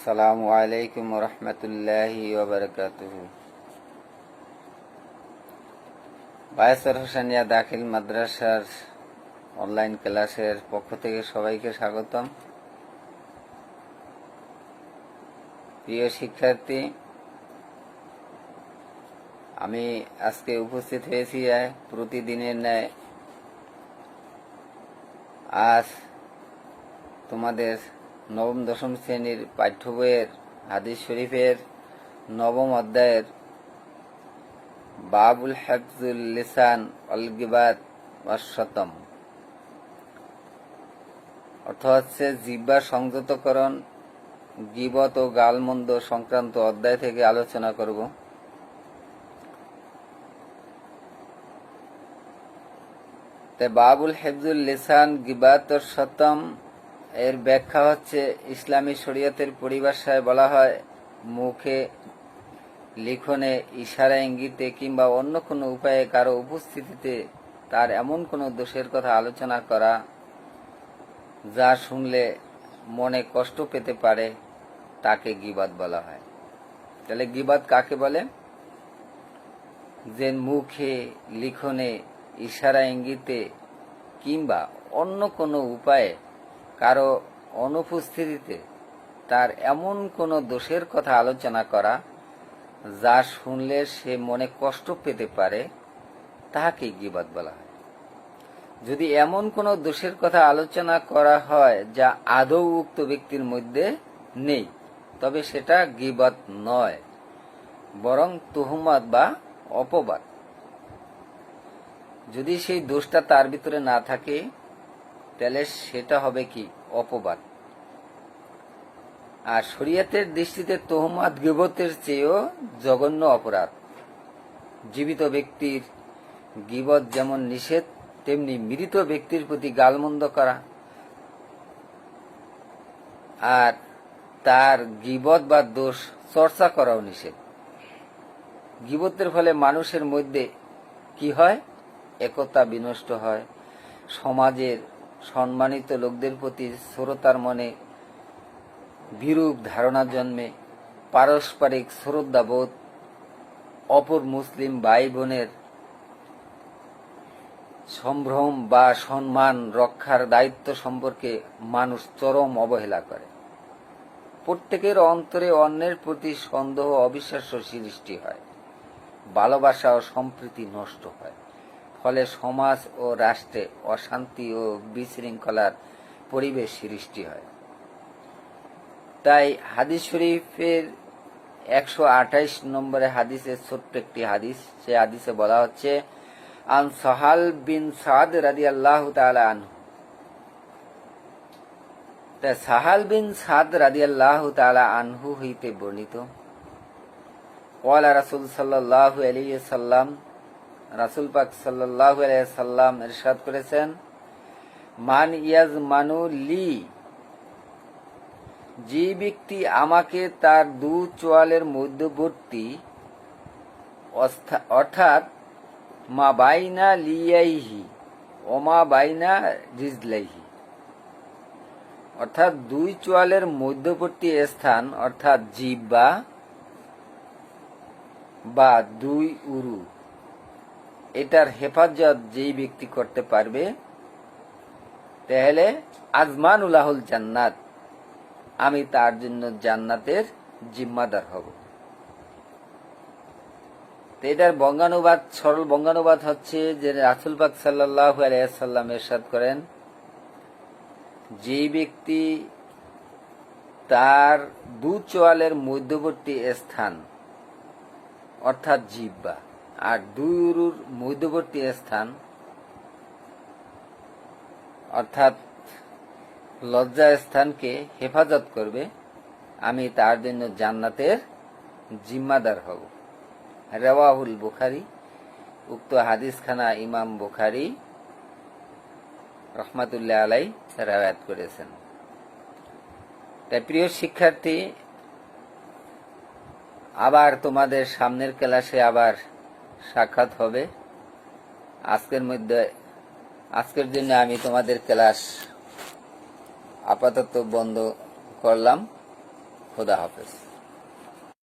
আসসালামু আলাইকুম রহমতুল্লাহি বায়াসর হোসেনিয়া দাখিল মাদ্রাসার অনলাইন ক্লাসের পক্ষ থেকে সবাইকে স্বাগতম। প্রিয় শিক্ষার্থী, আমি আজকে উপস্থিত হয়েছি প্রতিদিনের ন্যায়। আজ তোমাদের নবম দশম শ্রেণির পাঠ্য বইয়ের হাদিস শরীফের নবম অধ্যায়ের বাবুল হাফজুল লিসান অল গিবাত অশতম অর্থ হচ্ছে জিব্বা সংযতকরণ, গিবত ও গালমন্দ সংক্রান্ত অধ্যায় থেকে আলোচনা করব। বাবুল হেফজুল লিসান গিবাত ও শতম এর ব্যাখ্যা হচ্ছে, ইসলামী শরীয়তের পরিভাষায় বলা হয়, মুখে লিখনে ইশারা ইঙ্গিতে কিংবা অন্য কোনো উপায়ে কারও উপস্থিতিতে তার এমন কোনো দোষের কথা আলোচনা করা যা শুনলে মনে কষ্ট পেতে পারে, তাকে গিবাদ বলা হয়। তাহলে গিবাদ কাকে বলে? যে মুখে লিখনে ইশারা ইঙ্গিতে কিংবা অন্য কোনো উপায়ে কারও অনুপস্থিতিতে তার এমন কোনো দোষের কথা আলোচনা করা যা শুনলে সে মনে কষ্ট পেতে পারে, তাহাকে গিবাদ বলা হয়। যদি এমন কোনো দোষের কথা আলোচনা করা হয় যা আদৌ উক্ত ব্যক্তির মধ্যে নেই, তবে সেটা গিবাদ নয়, বরং তুহমত বা অপবাদ। যদি সেই দোষটা তার ভিতরে না থাকে তাহলে সেটা হবে কি? অপবাদ। আর শরীয়তের দৃষ্টিতে তোহমাদ গিবতের চেয়েও জঘন্য অপরাধ। জীবিত ব্যক্তির গিবত যেমন নিষেধ, তেমনি মৃত ব্যক্তির প্রতি গালমন্দ করা। আর তার গিবত বা দোষ চর্চা করাও নিষেধ। গিবতের ফলে মানুষের মধ্যে কি হয়? একতা বিনষ্ট হয়। সমাজের সম্মানিত লোকদের প্রতি শ্রোতার মনে বিরূপ ধারণা জন্মে পারস্পরিক শ্রদ্ধাবোধ, অপর মুসলিম ভাই বোনের সম্ভ্রম বা সম্মান রক্ষার দায়িত্ব সম্পর্কে মানুষ চরম অবহেলা করে। প্রত্যেকের অন্তরে অন্যের প্রতি সন্দেহ অবিশ্বাস্য সৃষ্টি হয়। ভালোবাসা ও সম্প্রীতি নষ্ট হয়। ফলে সমাজ ও রাষ্ট্রে অশান্তি ও বিশৃঙ্খলার পরিবেশ সৃষ্টি হয়। তাই হাদিস শরীফের একশো আঠাইশ নম্বরে হাদিসের ছোট্ট একটি হাদিস সে হাদিসে বলা হচ্ছে, আন সহাল বিন সাদ রাদি আল্লাহ আনহু। তা সাহাল বিন সাদ রাদি আল্লাহ আনহু হইতে বর্ণিত ওয়ালা রাসুল সাল্লাহ আলিয়া সাল্লাম রাসুল পাক সাল্লাম এরশাদ করেছেন, মান ইয়াজ মানু লি, যে ব্যক্তি আমাকে তার দু চোয়ালের মধ্যবর্তী অর্থাৎ মা বাইনা লিয়াইহি ওমা বাইনা রিজলাইহি। অর্থাৎ দুই চোয়ালের মধ্যবর্তী স্থান, অর্থাৎ জিব্বা বা দুই উরু। এটার হেফাজত যেই ব্যক্তি করতে পারবে, তাহলে আজমানুল্লাহুল জান্নাত, আমি তার জন্য জান্নাতের জিম্মাদার হব। তো এটার বঙ্গানুবাদ, সরল বঙ্গানুবাদ হচ্ছে যে রাসুল পাক সাল্লাহ আলাইসাল্লাম এরশাদ করেন যে ব্যক্তি তার দু চোয়ালের মধ্যবর্তী স্থান, অর্থাৎ জিব্বা আর দুই উরুর মধ্যবর্তী স্থান, অর্থাৎ লজ্জা স্থানকে হেফাজত করবে, আমি তার জন্য জান্নাতের জিম্মাদার হব। রেওয়াহুল বুখারি, উক্ত হাদিসখানা ইমাম বুখারি রহমাতুল্লাহ আলাই রেওয়ায়াত করেছেন। তাই প্রিয় শিক্ষার্থী, আবার তোমাদের সামনের ক্লাসে আবার সাক্ষাৎ হবে। আজকের মধ্যে আজকের জন্য আমি তোমাদের ক্লাস আপাতত বন্ধ করলাম। খোদা হাফেজ।